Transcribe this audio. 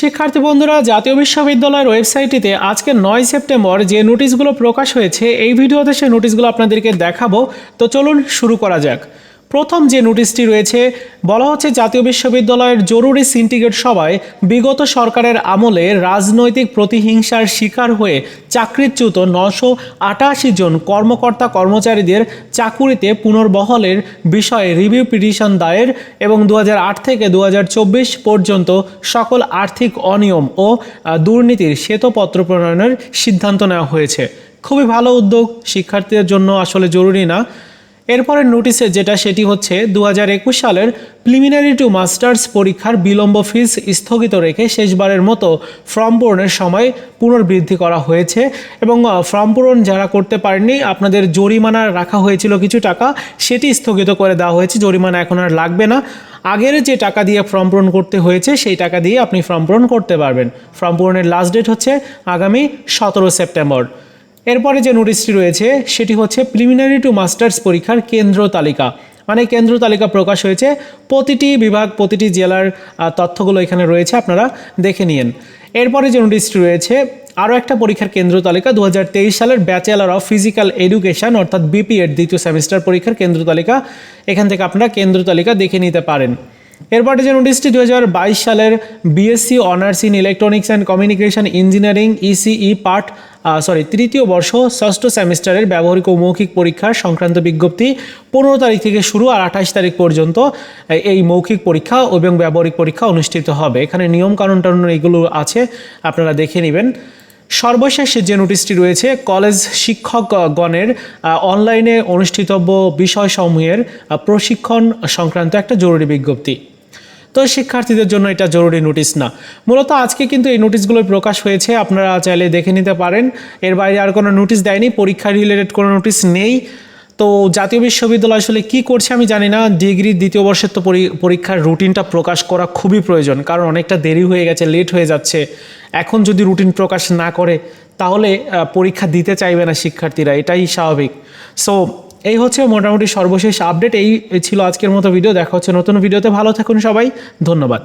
শিক্ষার্থী বন্ধুরা, জাতীয় বিশ্ববিদ্যালয়ের ওয়েবসাইটটিতে আজকে নয় সেপ্টেম্বর যে নোটিশগুলো প্রকাশ হয়েছে, এই ভিডিওতে সেই নোটিশগুলো আপনাদেরকে দেখাবো। তো চলুন শুরু করা যাক। প্রথম যে নোটিশটি রয়েছে, বলা হচ্ছে জাতীয় বিশ্ববিদ্যালয়ের জরুরি সিন্ডিকেট সভায় বিগত সরকারের আমলে রাজনৈতিক প্রতিহিংসার শিকার হয়ে চাকরিচ্যুত নশো আটাশি জন কর্মকর্তা কর্মচারীদের চাকুরিতে পুনর্বহলের বিষয়ে রিভিউ পিটিশন দায়ের এবং দু হাজার আট থেকে দু হাজার চব্বিশ পর্যন্ত সকল আর্থিক অনিয়ম ও দুর্নীতির শ্বেতপত্র প্রণয়নের সিদ্ধান্ত নেওয়া হয়েছে। খুবই ভালো উদ্যোগ, শিক্ষার্থীদের জন্য আসলে জরুরি না। এরপরের নোটিশে যেটা, সেটি হচ্ছে দু হাজার একুশ সালের প্রিলিমিনারি টু মাস্টার্স পরীক্ষার বিলম্ব ফিস স্থগিত রেখে শেষবারের মতো ফর্ম পূরণের সময় পুনর্বৃদ্ধি করা হয়েছে। এবং ফর্ম পূরণ যারা করতে পারেননি, আপনাদের জরিমানা রাখা হয়েছিল কিছু টাকা, সেটি স্থগিত করে দেওয়া হয়েছে। জরিমানা এখন আর লাগবে না। আগের যে টাকা দিয়ে ফর্ম পূরণ করতে হয়েছে, সেই টাকা দিয়ে আপনি ফর্ম পূরণ করতে পারবেন। ফর্ম পূরণের লাস্ট ডেট হচ্ছে আগামী সতেরো সেপ্টেম্বর। এরপরে যে নোটিশটি রয়েছে, সেটি হচ্ছে প্রিলিমিনারি টু মাস্টার্স পরীক্ষার কেন্দ্র তালিকা। মানে কেন্দ্র তালিকা প্রকাশ হয়েছে। প্রতিটি বিভাগ, প্রতিটি জেলার তথ্যগুলো এখানে রয়েছে, আপনারা দেখে নিন। এরপরে যে নোটিশটি রয়েছে, আরও একটা পরীক্ষার কেন্দ্র তালিকা দু হাজার তেইশ সালের ব্যাচেলার অফ ফিজিক্যাল এডুকেশন অর্থাৎ বিপিএড দ্বিতীয় সেমিস্টার পরীক্ষার কেন্দ্র তালিকা। এখান থেকে আপনারা কেন্দ্র তালিকা দেখে নিতে পারেন। এরপরে যে নোটিশটি দু সালের BSc honours in electronics and communication engineering ECE part sorry তৃতীয় বর্ষ ষষ্ঠ সেমিস্টারের ব্যবহারিক ও মৌখিক পরীক্ষার সংক্রান্ত বিজ্ঞপ্তি পনেরো তারিখ থেকে শুরু আর আঠাশ তারিখ পর্যন্ত এই মৌখিক পরীক্ষা এবং ব্যবহারিক পরীক্ষা অনুষ্ঠিত হবে। এখানে নিয়ম কানুন টানুন এগুলো আছে, আপনারা দেখে নেবেন। সর্বশেষ যে নোটিশটি রয়েছে, কলেজ শিক্ষকগণের অনলাইনে অনুষ্ঠিতব্য বিষয়সমূহের প্রশিক্ষণ সংক্রান্ত একটা জরুরি বিজ্ঞপ্তি। তো শিক্ষার্থীদের জন্য এটা জরুরি নোটিশ না। মূলত আজকে কিন্তু এই নোটিশগুলো প্রকাশ হয়েছে, আপনারা চাইলে দেখে নিতে পারেন। এর বাইরে আর কোনো নোটিশ দেয়নি পরীক্ষা রিলেটেড কোনো নোটিশ নেই। তো জাতীয় বিশ্ববিদ্যালয় আসলে কি করছে আমি জানি না ডিগ্রির দ্বিতীয় বর্ষের তো পরীক্ষার রুটিনটা প্রকাশ করা খুবই প্রয়োজন, কারণ অনেকটা দেরি হয়ে গেছে লেট হয়ে যাচ্ছে। এখন যদি রুটিন প্রকাশ না করে, তাহলে পরীক্ষা দিতে চাইবে না শিক্ষার্থীরা, এটাই স্বাভাবিক। সো এই হচ্ছে মোটামুটি সর্বশেষ আপডেট এই ছিল আজকের মতো ভিডিও দেখা হচ্ছে নতুন ভিডিওতে ভালো থাকুন সবাই। ধন্যবাদ।